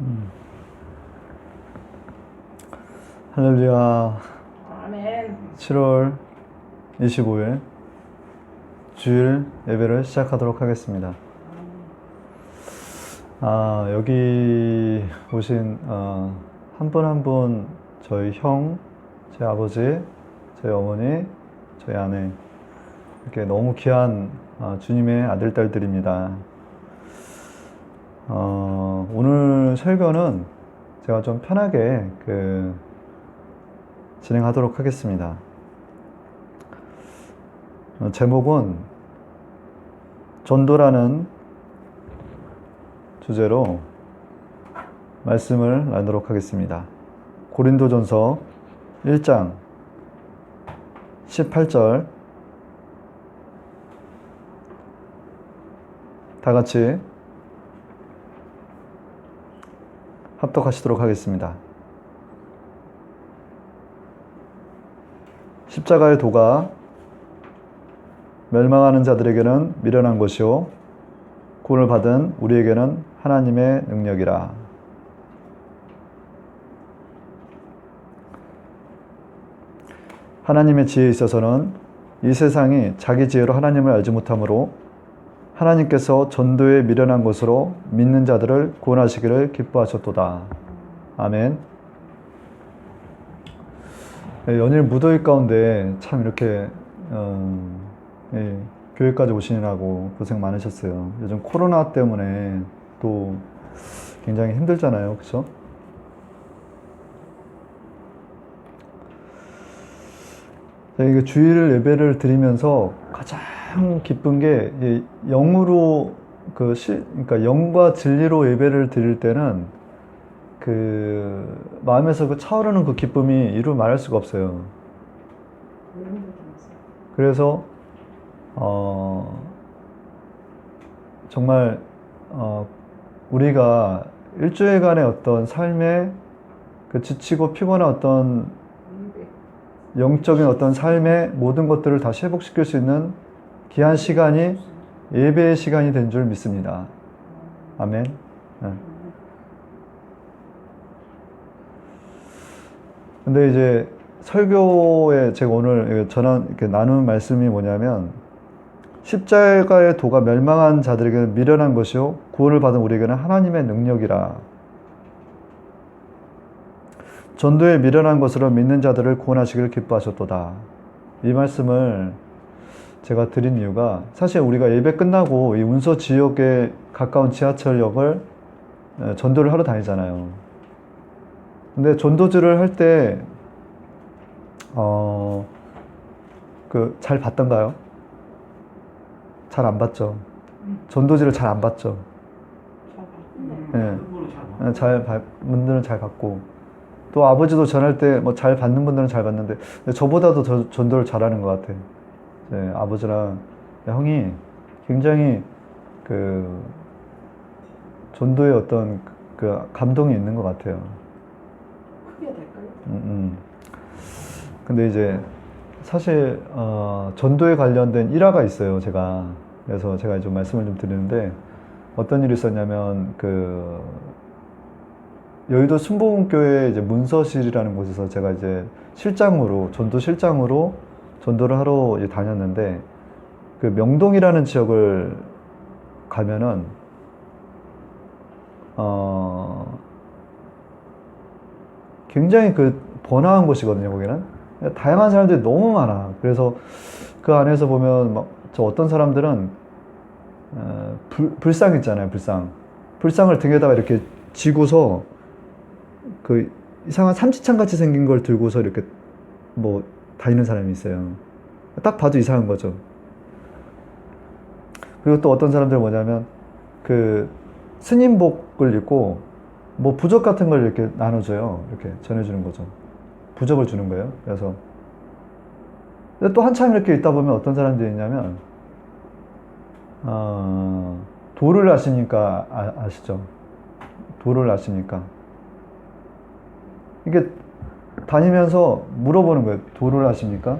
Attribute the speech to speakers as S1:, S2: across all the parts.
S1: 음. 할렐루야.
S2: 아멘.
S1: 7월 25일 주일 예배를 시작하도록 하겠습니다. 아, 여기 오신 어, 한분 한 분 저희 형, 제 아버지, 저희 어머니, 저희 아내 이렇게 너무 귀한 어, 주님의 아들 딸들입니다. 어, 오늘 설교는 제가 좀 편하게 그 진행하도록 하겠습니다. 어, 제목은 전도라는 주제로 말씀을 나누도록 하겠습니다. 고린도전서 1장 18절 다 같이 합독하시도록 하겠습니다. 십자가의 도가 멸망하는 자들에게는 미련한 것이요 구원을 받은 우리에게는 하나님의 능력이라. 하나님의 지혜에 있어서는 이 세상이 자기 지혜로 하나님을 알지 못하므로 하나님께서 전도에 미련한 것으로 믿는 자들을 구원하시기를 기뻐하셨도다. 아멘. 예, 연일 무더위 가운데 참 이렇게 어, 예, 교회까지 오시느라고 고생 많으셨어요. 요즘 코로나 때문에 또 굉장히 힘들잖아요, 그렇죠? 이게 주일 예배를 드리면서 가장 기쁜 게이 영으로 그 시, 그러니까 영과 진리로 예배를 드릴 때는 그 마음에서 그 차오르는 그 기쁨이 이루 말할 수가 없어요. 그래서 어 정말 어 우리가 일주일간의 어떤 삶의 그 지치고 피곤한 어떤 영적인 어떤 삶의 모든 것들을 다시 회복시킬 수 있는 귀한 시간이 예배의 시간이 된 줄 믿습니다. 아멘. 네. 근데 이제 설교에 제가 오늘 전한 이렇게 나눈 말씀이 뭐냐면 십자가의 도가 멸망한 자들에게는 미련한 것이요 구원을 받은 우리에게는 하나님의 능력이라. 전도에 미련한 것으로 믿는 자들을 구원하시기를 기뻐하셨도다. 이 말씀을 제가 드린 이유가 사실 우리가 예배 끝나고 이 운서 지역에 가까운 지하철역을 전도를 하러 다니잖아요. 근데 전도지를 할 때, 어, 그, 잘 봤던가요? 잘 안 봤죠. 전도지를 잘 안 봤죠. 예. 잘, 봐- 분들은 잘 봤고. 또 아버지도 전할 때 뭐 잘 받는 분들은 잘 받는데, 저보다도 저 전도를 잘하는 것 같아. 예, 아버지랑 형이 굉장히 그, 전도의 어떤 그 감동이 있는 것 같아요.
S2: 크게 될까요?
S1: 음, 음. 근데 이제 사실 어, 전도에 관련된 일화가 있어요. 제가 그래서 제가 좀 말씀을 좀 드리는데 어떤 일이 있었냐면 그 여의도 순복음교회 이제 문서실이라는 곳에서 제가 이제 실장으로 전도 실장으로 전도를 하러 이제 다녔는데 그 명동이라는 지역을 가면은 어 굉장히 그 번화한 곳이거든요, 거기는. 다양한 사람들이 너무 많아. 그래서 그 안에서 보면 막 저 어떤 사람들은 어, 불, 불상 있잖아요, 불상. 불상을 등에다가 이렇게 지고서 그 이상한 삼지창 같이 생긴 걸 들고서 이렇게 뭐 다니는 사람이 있어요. 딱 봐도 이상한 거죠. 그리고 또 어떤 사람들은 뭐냐면 그 스님복을 입고 뭐 부적 같은 걸 이렇게 나눠줘요. 이렇게 전해주는 거죠. 부적을 주는 거예요. 그래서 근데 또 한참 이렇게 있다 보면 어떤 사람들이 있냐면 어, 도를 아십니까? 아, 아시죠? 도를 아십니까? 이게 다니면서 물어보는 거예요. 도를 아십니까?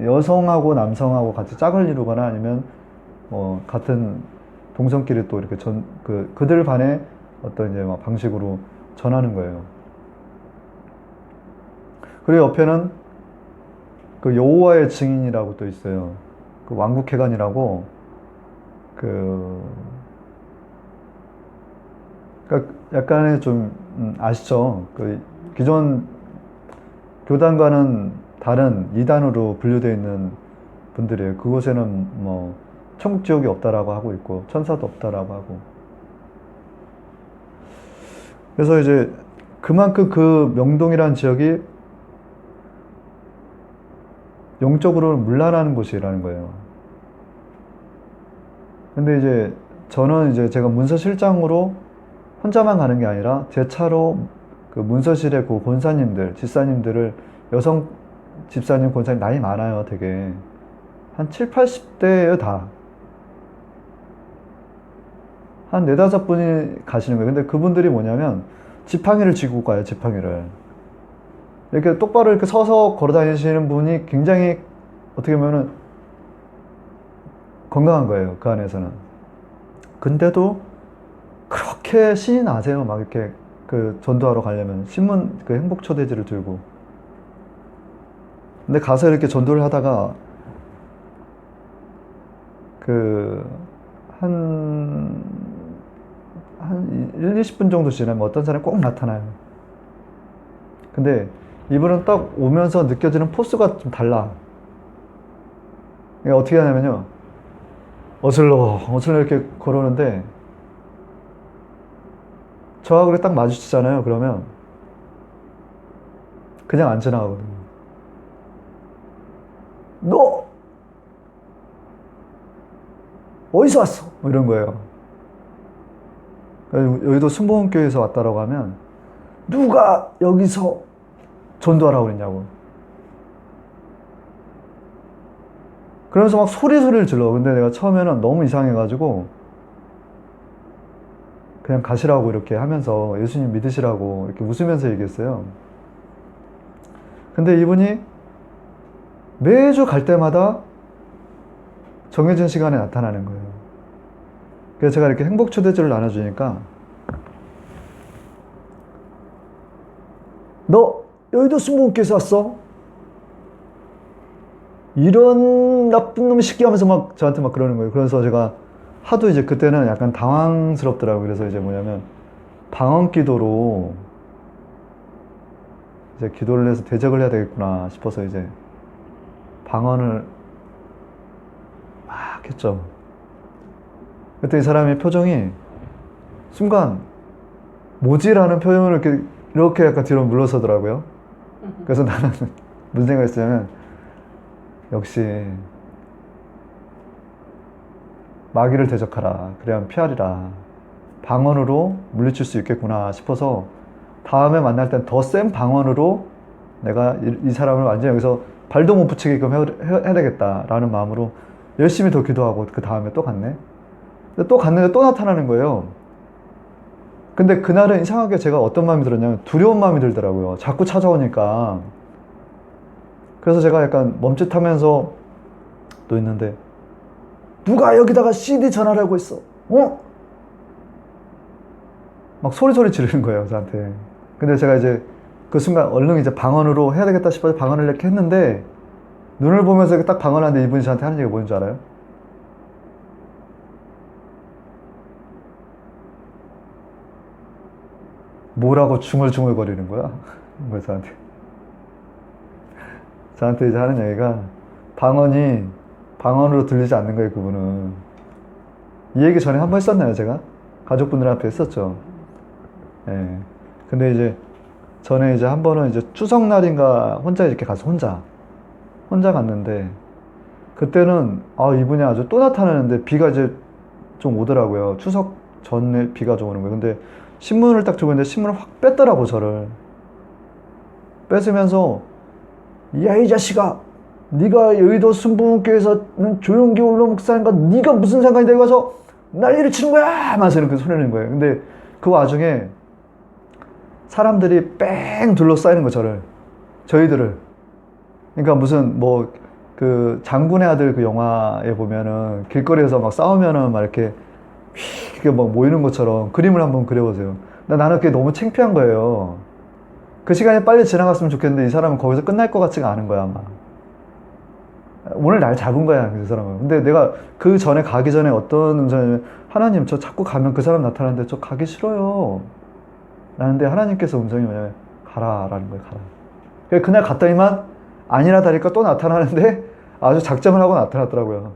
S1: 여성하고 남성하고 같이 짝을 이루거나 아니면 뭐 같은 동성끼리 또 이렇게 전 그 그들 반에 어떤 이제 막 방식으로 전하는 거예요. 그리고 옆에는 그 여호와의 증인이라고 또 있어요. 그 왕국회관이라고 그 그러니까 약간의 좀 음, 아시죠? 그 기존 교단과는 다른 이단으로 분류되어 있는 분들이에요. 그곳에는 뭐 천국 지옥이 없다라고 하고 있고 천사도 없다라고 하고 그래서 이제 그만큼 그 명동이라는 지역이 영적으로 문란하는 곳이라는 거예요. 근데 이제 저는 이제 제가 문서실장으로 혼자만 가는 게 아니라 제 차로 그 문서실의 그 권사님들, 집사님들을 여성 집사님, 권사님 나이 많아요, 되게. 한 7, 80대예요, 다. 한 네다섯 분이 가시는 거예요. 근데 그분들이 뭐냐면 지팡이를 쥐고 가요, 지팡이를. 이렇게 똑바로 이렇게 서서 걸어 다니시는 분이 굉장히 어떻게 보면은 건강한 거예요, 그 안에서는. 근데도 그렇게 신이 나세요, 막 이렇게 그 전도하러 가려면. 신문 그 행복 초대지를 들고. 근데 가서 이렇게 전도를 하다가 그 한, 한 1, 20분 정도 지나면 어떤 사람이 꼭 나타나요. 근데 이분은 딱 오면서 느껴지는 포스가 좀 달라. 그러니까 어떻게 하냐면요. 어슬러, 어슬러 이렇게 걸어오는데 저하고 딱 마주치잖아요. 그러면 그냥 안 지나가거든요. 너 어디서 왔어? 뭐 이런 거예요. 여의도 순복음교회에서 왔다라고 하면 누가 여기서 전도하라고 그랬냐고. 그러면서 막 소리 소리를 질러. 근데 내가 처음에는 너무 이상해가지고 그냥 가시라고 이렇게 하면서 예수님 믿으시라고 이렇게 웃으면서 얘기했어요. 근데 이분이 매주 갈 때마다 정해진 시간에 나타나는 거예요. 그래서 제가 이렇게 행복 초대지를 나눠주니까 너 여의도 순복음교에서 왔어? 이런 나쁜 놈 시끼 하면서 막 저한테 막 그러는 거예요. 그래서 제가 하도 이제 그때는 약간 당황스럽더라고요. 그래서 이제 뭐냐면 방언 기도로 이제 기도를 해서 대적을 해야 되겠구나 싶어서 이제 방언을 막 했죠. 그때 이 사람의 표정이 순간 뭐지라는 표정을 이렇게 이렇게 약간 뒤로 물러서더라고요. 그래서 나는 무슨 생각했냐면 역시 마귀를 대적하라 그래야 피하리라 방언으로 물리칠 수 있겠구나 싶어서 다음에 만날 땐 더 센 방언으로 내가 이, 이 사람을 완전히 여기서 발도 못 붙이게끔 해, 해, 해야 되겠다라는 마음으로 열심히 더 기도하고 그 다음에 또 갔네. 또 갔는데 또 나타나는 거예요. 근데 그날은 이상하게 제가 어떤 마음이 들었냐면 두려운 마음이 들더라고요. 자꾸 찾아오니까. 그래서 제가 약간 멈칫하면서 또 있는데 누가 여기다가 CD 전화라고 했어? 어? 막 소리소리 지르는 거예요, 저한테. 근데 제가 이제 그 순간 얼른 이제 방언으로 해야 되겠다 싶어서 방언을 이렇게 했는데 눈을 보면서 딱 방언하는데 이분이 저한테 하는 얘기가 뭔지 알아요? 뭐라고 중얼중얼 거리는 거야? 그래서 저한테. 저한테 이제 하는 얘기가 방언이 방언으로 들리지 않는 거예요, 그분은. 이 얘기 전에 한 번 했었나요, 제가? 가족분들 앞에 했었죠. 예. 근데 이제 전에 이제 한 번은 이제 추석날인가 혼자 이렇게 가서 혼자 혼자 갔는데 그때는 아 이분이 아주 또 나타나는데 비가 이제 좀 오더라고요. 추석 전에 비가 좀 오는 거예요. 근데 신문을 딱 들고 있는데 신문을 확 뺐더라고 저를 뺏으면서 야 이 자식아 네가 여의도 순복음교회에서는 조용기 올로 목사님과 네가 무슨 상관이 되고 와서 난리를 치는 거야 하면서 이렇게 소리내는 거예요. 근데 그 와중에 사람들이 뺑 둘러싸이는 거 저를 저희들을 그러니까 무슨 뭐 그 장군의 아들 그 영화에 보면은 길거리에서 막 싸우면은 막 이렇게 이렇게 막 모이는 것처럼 그림을 한번 그려보세요. 나 나는 그게 너무 창피한 거예요. 그 시간이 빨리 지나갔으면 좋겠는데 이 사람은 거기서 끝날 것 같지가 않은 거야 아마. 오늘 날 잡은 거야 그 사람은. 근데 내가 그 전에 가기 전에 어떤 음성이냐면 하나님 저 자꾸 가면 그 사람 나타나는데 저 가기 싫어요. 라는데 하나님께서 음성이 뭐냐면 가라 라는 거예요 가라. 그래서 그날 갔더니만 아니라 다니까 또 나타나는데 아주 작정을 하고 나타났더라고요.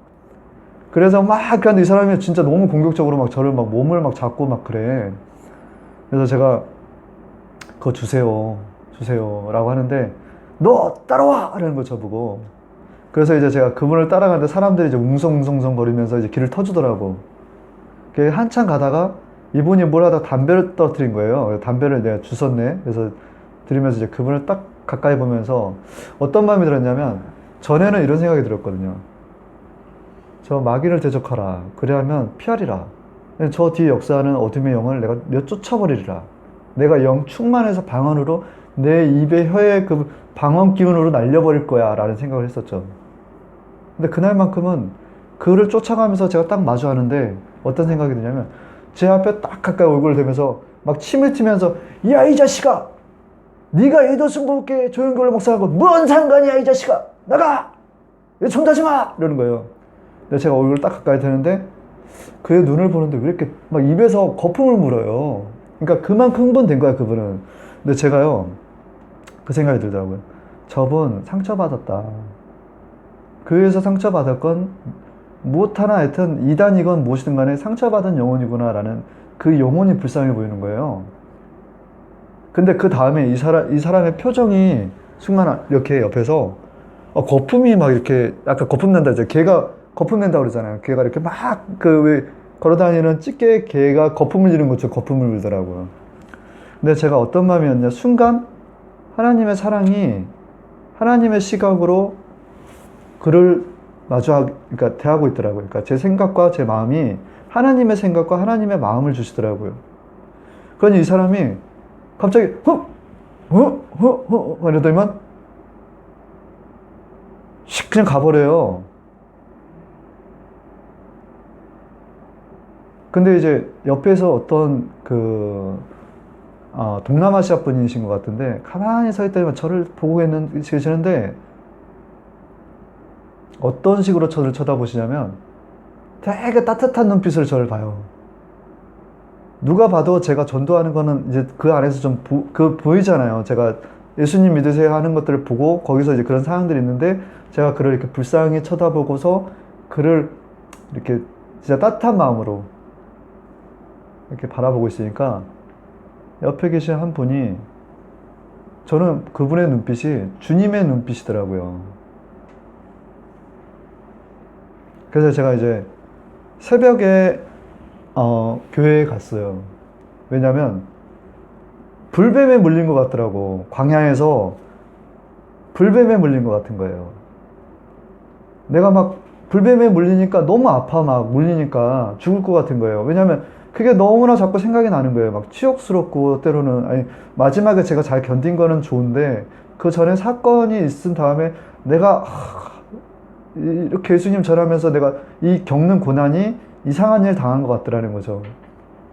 S1: 그래서 막 그런데 이 사람이 진짜 너무 공격적으로 막 저를 막 몸을 막 잡고 막 그래. 그래서 제가 그거 주세요. 주세요. 라고 하는데 너 따라와! 라는 거 저보고. 그래서 이제 제가 그분을 따라가는데 사람들이 이제 웅성웅성웅성 거리면서 이제 길을 터주더라고. 그 한참 가다가 이분이 뭘 하다 담배를 떨어뜨린 거예요. 담배를 내가 주웠네. 그래서 들으면서 이제 그분을 딱 가까이 보면서 어떤 마음이 들었냐면 전에는 이런 생각이 들었거든요. 저 마귀를 대적하라. 그래야면 피하리라. 저 뒤에 역사하는 어둠의 영을 내가 몇 쫓아버리리라. 내가 영 충만해서 방언으로 내 입에 혀의 그 방언 기운으로 날려버릴 거야. 라는 생각을 했었죠. 근데 그날만큼은 그를 쫓아가면서 제가 딱 마주하는데 어떤 생각이 드냐면 제 앞에 딱 가까이 얼굴을 대면서 막 침을 튀면서 야 이 자식아! 네가 이도순 부부께 조용교를 목사하고 뭔 상관이야 이 자식아! 나가! 손대지 마! 이러는 거예요. 근데 제가 얼굴을 딱 가까이 대는데 그의 눈을 보는데 왜 이렇게 막 입에서 거품을 물어요. 그러니까 그만큼 흥분된 거야 그분은. 근데 제가요 그 생각이 들더라고요 저분 상처받았다 그에서 상처받았건 무엇 하나 하여튼 이단이건 무엇이든 간에 상처받은 영혼이구나라는 그 영혼이 불쌍해 보이는 거예요. 근데 그 다음에 이 사람, 이 사람의 표정이 순간 이렇게 옆에서 어, 거품이 막 이렇게 아까 거품 난다 했죠. 개가 거품 낸다 그러잖아요. 개가 이렇게 막 그 왜 걸어다니는 찌개 개가 거품을 지는 것처럼 거품을 물더라고요. 근데 제가 어떤 마음이었냐 순간 하나님의 사랑이 하나님의 시각으로 그를 마주하, 그러니까 대하고 있더라고요. 그러니까 제 생각과 제 마음이 하나님의 생각과 하나님의 마음을 주시더라고요. 그러니 이 사람이 갑자기 헉, 헉, 헉, 헉 이러더니만 씩 그냥 가버려요. 근데 이제 옆에서 어떤 그 아, 동남아시아 분이신 것 같은데 가만히 서 있더니만 저를 보고 있는 계시는데 어떤 식으로 저를 쳐다보시냐면 되게 따뜻한 눈빛으로 저를 봐요. 누가 봐도 제가 전도하는 거는 이제 그 안에서 좀 그 보이잖아요. 제가 예수님 믿으세요 하는 것들을 보고 거기서 이제 그런 상황들이 있는데 제가 그를 이렇게 불쌍히 쳐다보고서 그를 이렇게 진짜 따뜻한 마음으로 이렇게 바라보고 있으니까 옆에 계신 한 분이 저는 그분의 눈빛이 주님의 눈빛이더라고요. 그래서 제가 이제 새벽에 어, 교회에 갔어요. 왜냐면 불뱀에 물린 것 같더라고. 광야에서 불뱀에 물린 것 같은 거예요. 내가 막 불뱀에 물리니까 너무 아파 막 물리니까 죽을 것 같은 거예요. 왜냐면 그게 너무나 자꾸 생각이 나는 거예요. 막 치욕스럽고 때로는 아니 마지막에 제가 잘 견딘 거는 좋은데 그 전에 사건이 있은 다음에 내가 하, 이렇게 예수님 전하면서 내가 이 겪는 고난이 이상한 일 당한 것 같더라는 거죠.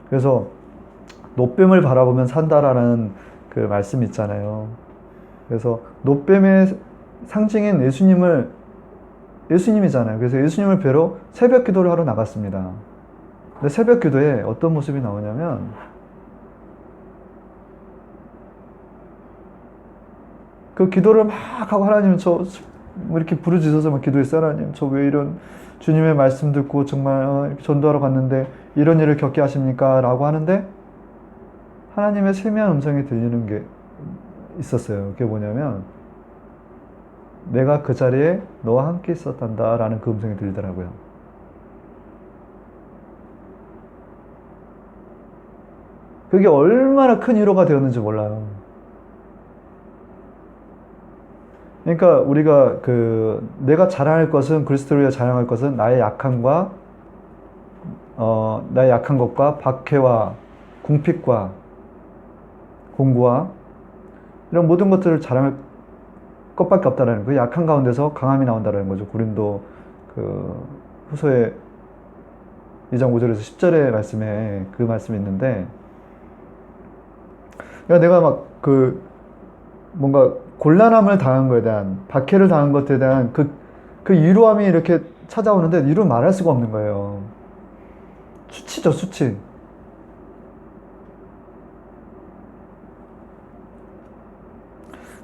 S1: 그래서 노뱀을 바라보면 산다라는 그 말씀 있잖아요. 그래서 노뱀의 상징인 예수님을 예수님이잖아요. 그래서 예수님을 뵈러 새벽 기도를 하러 나갔습니다. 근데 새벽 기도에 어떤 모습이 나오냐면 그 기도를 막 하고 하나님 저뭐 이렇게 부르짖어서 막 기도했어요. 하나님, 저 왜 이런 주님의 말씀 듣고 정말 어, 전도하러 갔는데 이런 일을 겪게 하십니까? 라고 하는데 하나님의 세미한 음성이 들리는 게 있었어요. 그게 뭐냐면 내가 그 자리에 너와 함께 있었단다 라는 그 음성이 들리더라고요. 그게 얼마나 큰 위로가 되었는지 몰라요. 그러니까 우리가 그 내가 자랑할 것은 그리스도를 위해 자랑할 것은 나의 약함과 어 나의 약한 것과 박해와 궁핍과 공부와 이런 모든 것들을 자랑할 것밖에 없다라는 그 약한 가운데서 강함이 나온다라는 거죠. 고린도 그 후서에 2장 5절에서 10절의 말씀에 그 말씀이 있는데 그러니까 내가 막 그 뭔가 곤란함을 당한 거에 대한 박해를 당한 것에 대한 그, 그 이루함이 이렇게 찾아오는데 이루 말할 수가 없는 거예요. 수치죠, 수치.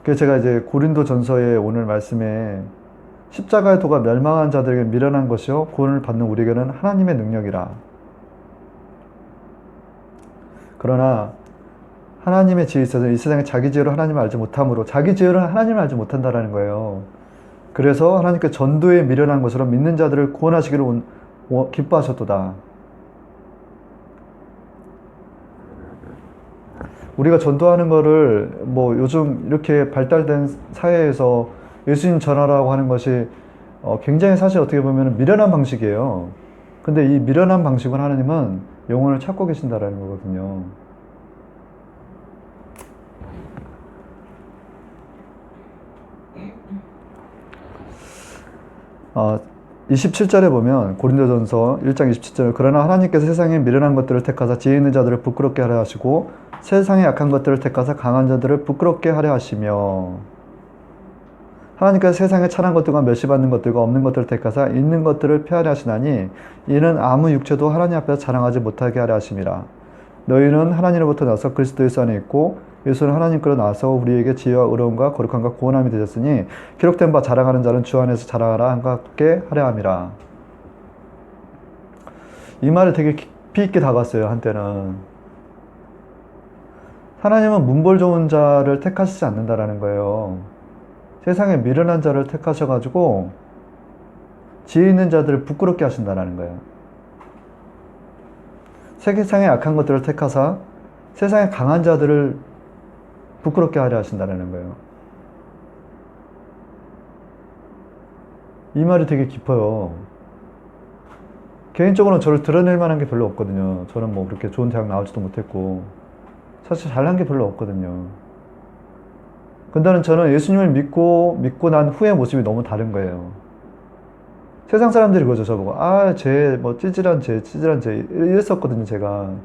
S1: 그래서 제가 이제 고린도 전서의 오늘 말씀에 십자가의 도가 멸망한 자들에게 미련한 것이요 구원을 받는 우리에게는 하나님의 능력이라. 그러나 하나님의 지혜에 있어서 이 세상에 자기 지혜로 하나님을 알지 못함으로 자기 지혜로 하나님을 알지 못한다라는 거예요. 그래서 하나님께 전도에 미련한 것으로 믿는 자들을 구원하시기를 원- 원- 기뻐하셨도다. 우리가 전도하는 거를 뭐 요즘 이렇게 발달된 사회에서 예수님 전하라고 하는 것이 어, 굉장히 사실 어떻게 보면 미련한 방식이에요. 근데 이 미련한 방식은 하나님은 영혼을 찾고 계신다라는 거거든요. 어, 27절에 보면 고린도전서 1장 27절 그러나 하나님께서 세상에 미련한 것들을 택하사 지혜 있는 자들을 부끄럽게 하려 하시고 세상에 약한 것들을 택하사 강한 자들을 부끄럽게 하려 하시며. 하나님께서 세상에 찬한 것들과 멸시받는 것들과 없는 것들을 택하사 있는 것들을 폐하려 하시나니 이는 아무 육체도 하나님 앞에서 자랑하지 못하게 하려 하심이라. 너희는 하나님으로부터 나서 그리스도 예수 안에 있고 예수는 하나님께로 나서 우리에게 지혜와 의로움과 거룩함과 구원함이 되셨으니 기록된 바 자랑하는 자는 주 안에서 자랑하라. 함께 하려 함이라. 이 말이 되게 깊이 있게 다가왔어요 한때는. 하나님은 문벌 좋은 자를 택하시지 않는다라는 거예요. 세상에 미련한 자를 택하셔가지고 지혜 있는 자들을 부끄럽게 하신다라는 거예요. 세상에 약한 것들을 택하사 세상에 강한 자들을 부끄럽게 하려 하신다는 거예요. 이 말이 되게 깊어요. 개인적으로는 저를 드러낼 만한 게 별로 없거든요. 저는 뭐 그렇게 좋은 대학 나오지도 못했고, 사실 잘난 게 별로 없거든요. 근데는 저는 예수님을 믿고, 믿고 난 후의 모습이 너무 다른 거예요. 세상 사람들이 그러죠, 저보고. 아, 쟤, 뭐, 찌질한 쟤, 찌질한 쟤. 이랬었거든요, 제가.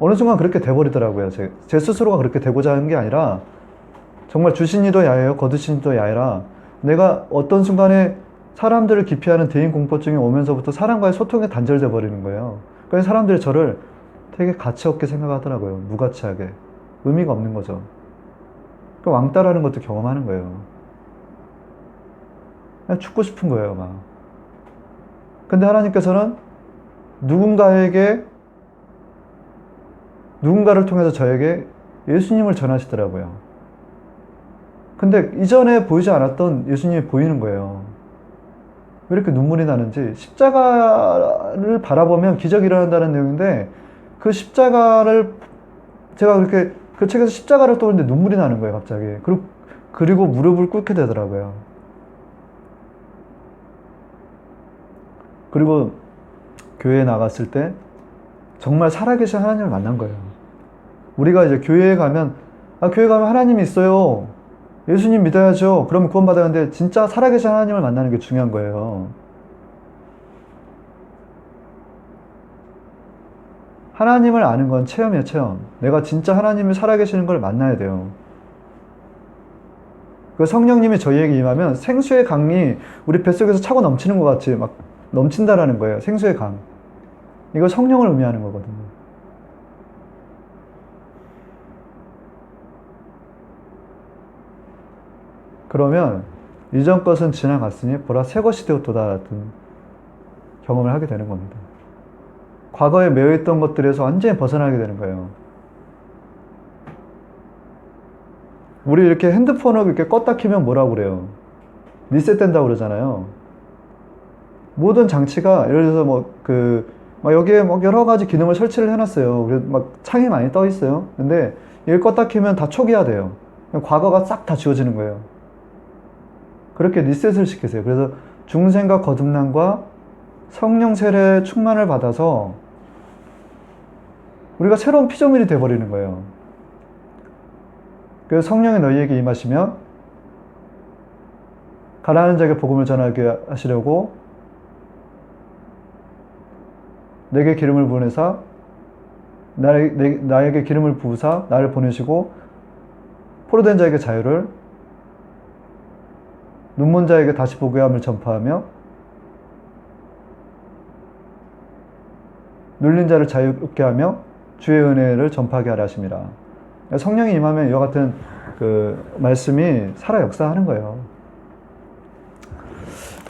S1: 어느 순간 그렇게 돼버리더라고요. 제, 제 스스로가 그렇게 되고자 하는 게 아니라, 정말 주신 이도 야예요, 거두신 이도 야해라. 내가 어떤 순간에 사람들을 기피하는 대인 공포증이 오면서부터 사람과의 소통이 단절돼 버리는 거예요. 그래서 사람들이 저를 되게 가치 없게 생각하더라고요. 무가치하게. 의미가 없는 거죠. 그 왕따라는 것도 경험하는 거예요. 그냥 죽고 싶은 거예요, 막. 근데 하나님께서는 누군가에게, 누군가를 통해서 저에게 예수님을 전하시더라고요. 근데 이전에 보이지 않았던 예수님이 보이는 거예요. 왜 이렇게 눈물이 나는지, 십자가를 바라보면 기적이 일어난다는 내용인데, 그 십자가를, 제가 그렇게, 그 책에서 십자가를 떠올리는데 눈물이 나는 거예요, 갑자기. 그리고, 그리고 무릎을 꿇게 되더라고요. 그리고 교회에 나갔을 때 정말 살아계신 하나님을 만난 거예요. 우리가 이제 교회에 가면 아 교회 가면 하나님이 있어요. 예수님 믿어야죠. 그러면 구원받아야 하는데 진짜 살아계신 하나님을 만나는 게 중요한 거예요. 하나님을 아는 건 체험이에요, 체험. 내가 진짜 하나님이 살아계시는 걸 만나야 돼요. 그 성령님이 저희에게 임하면 생수의 강이 우리 뱃속에서 차고 넘치는 것 같이 막 넘친다라는 거예요. 생수의 강. 이거 성령을 의미하는 거거든요. 그러면 이전 것은 지나갔으니 보라 새 것이 되었도다 같은 경험을 하게 되는 겁니다. 과거에 매여 있던 것들에서 완전히 벗어나게 되는 거예요. 우리 이렇게 핸드폰을 이렇게 껐다 키면 뭐라고 그래요? 리셋된다고 그러잖아요. 모든 장치가 예를 들어서 뭐그 막 여기에 막 여러 가지 기능을 설치를 해놨어요. 그래서 막 창이 많이 떠 있어요. 근데 이걸 껐다 키면 다 초기화돼요. 과거가 싹 다 지워지는 거예요. 그렇게 리셋을 시키세요. 그래서 중생과 거듭남과 성령 세례 충만을 받아서 우리가 새로운 피조물이 돼버리는 거예요. 그래서 성령이 너희에게 임하시면 가난한 자에게 복음을 전하게 하시려고 내게 기름을 내, 나에게 기름을 부으사 나를 보내시고 포로된 자에게 자유를 눈먼 자에게 다시 보게 함을 전파하며 눌린 자를 자유롭게 하며 주의 은혜를 전파하게 하라 하심이라. 성령이 임하면 이와 같은 그 말씀이 살아 역사하는 거예요.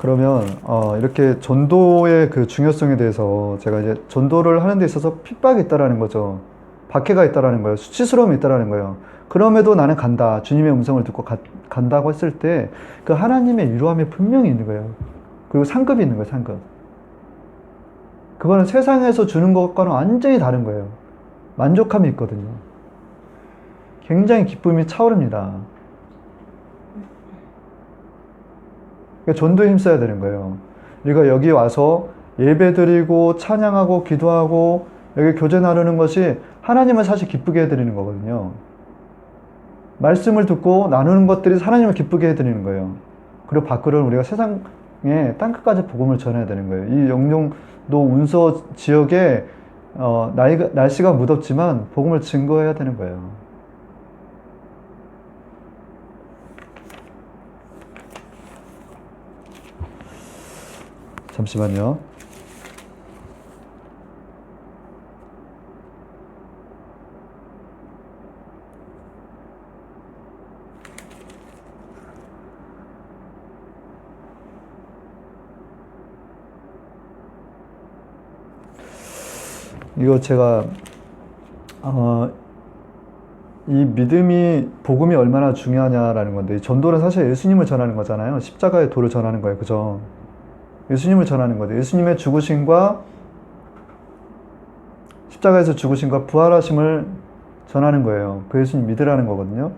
S1: 그러면 어, 이렇게 전도의 그 중요성에 대해서 제가 이제 전도를 하는 데 있어서 핍박이 있다라는 거죠. 박해가 있다라는 거예요. 수치스러움이 있다라는 거예요. 그럼에도 나는 간다. 주님의 음성을 듣고 가- 간다고 했을 때 그 하나님의 위로함이 분명히 있는 거예요. 그리고 상급이 있는 거예요. 상급. 그거는 세상에서 주는 것과는 완전히 다른 거예요. 만족함이 있거든요. 굉장히 기쁨이 차오릅니다. 그러니까 전도에 힘써야 되는 거예요. 우리가 여기 와서 예배 드리고 찬양하고 기도하고 여기 교제 나누는 것이 하나님을 사실 기쁘게 해드리는 거거든요. 말씀을 듣고 나누는 것들이 하나님을 기쁘게 해드리는 거예요. 그리고 밖으로는 우리가 세상에 땅끝까지 복음을 전해야 되는 거예요. 이 영종도 운서 지역에 어, 나이가, 날씨가 무덥지만 복음을 증거해야 되는 거예요. 잠시만요. 이거 제가 어, 이 믿음이 복음이 얼마나 중요하냐라는 건데 전도는 사실 예수님을 전하는 거잖아요. 십자가의 도를 전하는 거예요. 그죠? 예수님을 전하는 거죠. 예수님의 죽으심과 십자가에서 죽으심과 부활하심을 전하는 거예요. 그 예수님 믿으라는 거거든요.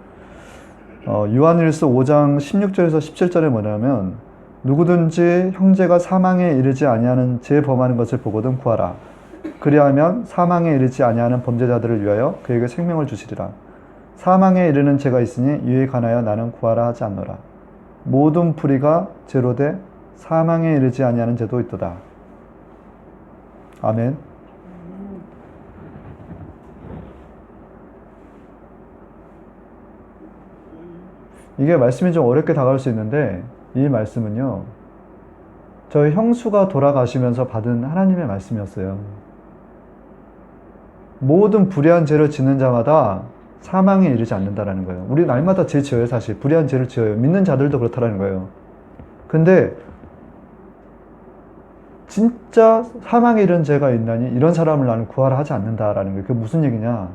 S1: 어, 요한일서 5장 16절에서 17절에 뭐냐면 누구든지 형제가 사망에 이르지 아니하는 죄 범하는 것을 보거든 구하라. 그리하면 사망에 이르지 아니하는 범죄자들을 위하여 그에게 생명을 주시리라. 사망에 이르는 죄가 있으니 이에 관하여 나는 구하라 하지 않노라. 모든 불의가 돼 사망에 이르지 아니하는 죄도 있도다. 아멘. 이게 말씀이 좀 어렵게 다가올 수 있는데 이 말씀은요. 저희 형수가 돌아가시면서 받은 하나님의 말씀이었어요. 모든 불의한 죄를 짓는 자마다 사망에 이르지 않는다라는 거예요. 우리 날마다 죄 지어요, 사실. 불의한 죄를 지어요. 믿는 자들도 그렇다라는 거예요. 근데 진짜 사망에 이른 죄가 있나니 이런 사람을 나는 구하라 하지 않는다라는 거예요. 그게 무슨 얘기냐?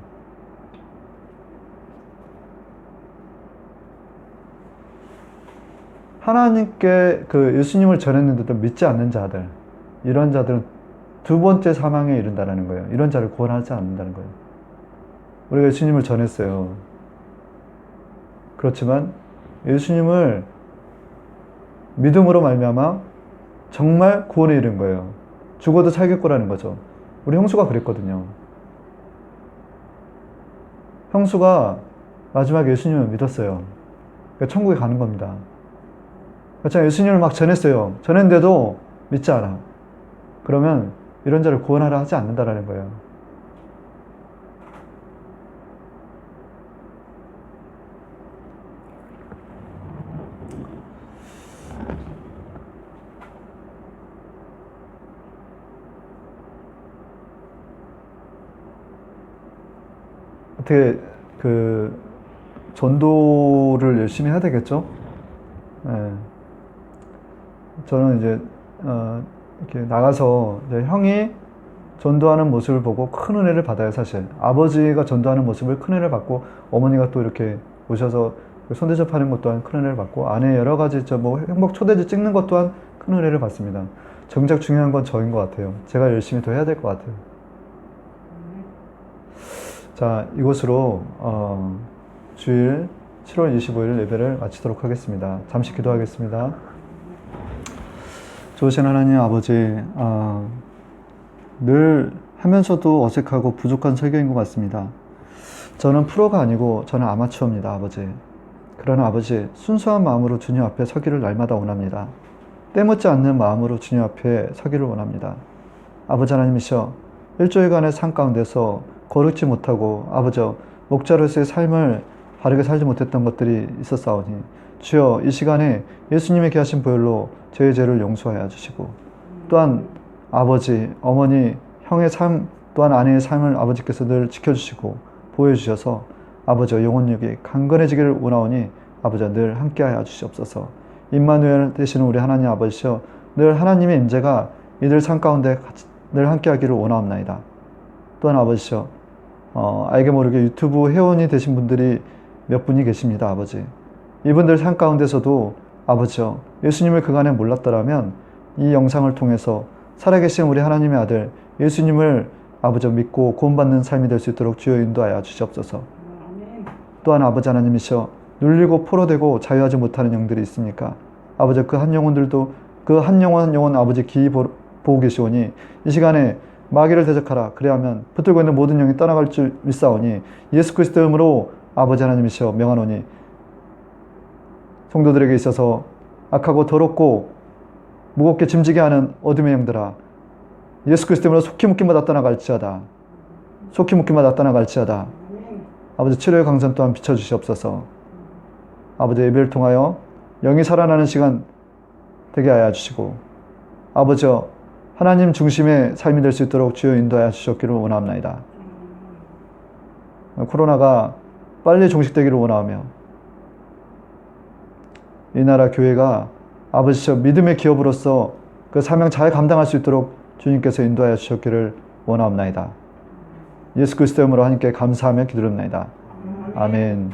S1: 하나님께 그 예수님을 전했는데도 믿지 않는 자들, 이런 자들은 두 번째 사망에 이른다라는 거예요. 이런 자를 구원하지 않는다는 거예요. 우리가 예수님을 전했어요. 그렇지만 예수님을 믿음으로 말미암아 정말 구원에 이른 거예요. 죽어도 살겠고라는 거죠. 우리 형수가 그랬거든요. 형수가 마지막에 예수님을 믿었어요. 그러니까 천국에 가는 겁니다. 그렇잖아요. 예수님을 막 전했어요. 전했는데도 믿지 않아. 그러면 이런 자를 구원하라 하지 않는다라는 거예요. 어떻게 그 전도를 열심히 해야 되겠죠? 예. 저는 이제 어, 이렇게 나가서 형이 전도하는 모습을 보고 큰 은혜를 받아요, 사실. 아버지가 전도하는 모습을 큰 은혜를 받고 어머니가 또 이렇게 오셔서 손대접하는 것 또한 큰 은혜를 받고 아내 여러 가지 저 뭐 행복 초대지 찍는 것 또한 큰 은혜를 받습니다. 정작 중요한 건 저인 것 같아요. 제가 열심히 더 해야 될 것 같아요. 자, 이것으로 어, 주일 7월 25일 예배를 마치도록 하겠습니다. 잠시 기도하겠습니다. 좋으신 하나님 아버지, 아, 늘 하면서도 어색하고 부족한 설교인 것 같습니다. 저는 프로가 아니고 저는 아마추어입니다, 아버지. 그러나 아버지 순수한 마음으로 주님 앞에 서기를 날마다 원합니다. 때묻지 않는 마음으로 주님 앞에 서기를 원합니다. 아버지 하나님이셔 일주일간의 삶 가운데서 거룩지 못하고 아버지 목자로서의 삶을 바르게 살지 못했던 것들이 있었사오니 주여 이 시간에 예수님의 귀하신 보혈로 저의 죄를 용서하여 주시고 또한 아버지, 어머니, 형의 삶 또한 아내의 삶을 아버지께서 늘 지켜주시고 보여주셔서 아버지 영혼력이 강건해지기를 원하오니 아버지 늘 함께하여 주시옵소서. 임마누엘 되시는 우리 하나님 아버지여 늘 하나님의 임재가 이들 삶 가운데 늘 함께하기를 원하옵나이다. 또한 아버지여 어, 알게 모르게 유튜브 회원이 되신 분들이 몇 분이 계십니다 아버지 이분들 삶 가운데서도 아버지여 예수님을 그간에 몰랐더라면 이 영상을 통해서 살아계신 우리 하나님의 아들 예수님을 아버지 믿고 구원받는 삶이 될 수 있도록 주여 인도하여 주시옵소서. 또한 아버지 하나님이셔 눌리고 포로되고 자유하지 못하는 영들이 있으니까 아버지 그 한 영혼들도 그 한 영혼 한 영혼 아버지 기이 보- 보고 계시오니 이 시간에 마귀를 대적하라 그래야면 붙들고 있는 모든 영이 떠나갈 줄 믿사오니 예수 그리스도 이름으로 아버지 하나님이셔 명하노니 성도들에게 있어서 악하고 더럽고 무겁게 짐지게 하는 어둠의 영들아 예수 그리스도 이름으로 속히 묶임마다 떠나갈지어다 속히 묶임마다 떠나갈지어다. 아버지 치료의 강선 또한 비춰주시옵소서. 아버지 예배를 통하여 영이 살아나는 시간 되게 하여 주시고 아버지여 하나님 중심의 삶이 될 수 있도록 주여 인도하여 주셨기를 원합나이다. 코로나가 빨리 종식되기를 원하며 이 나라 교회가 아버지여 믿음의 기업으로서 그 사명 잘 감당할 수 있도록 주님께서 인도하여 주셨기를 원하옵나이다. 예수 그리스도 이름으로 하나님께 감사하며 기도합나이다. 아멘.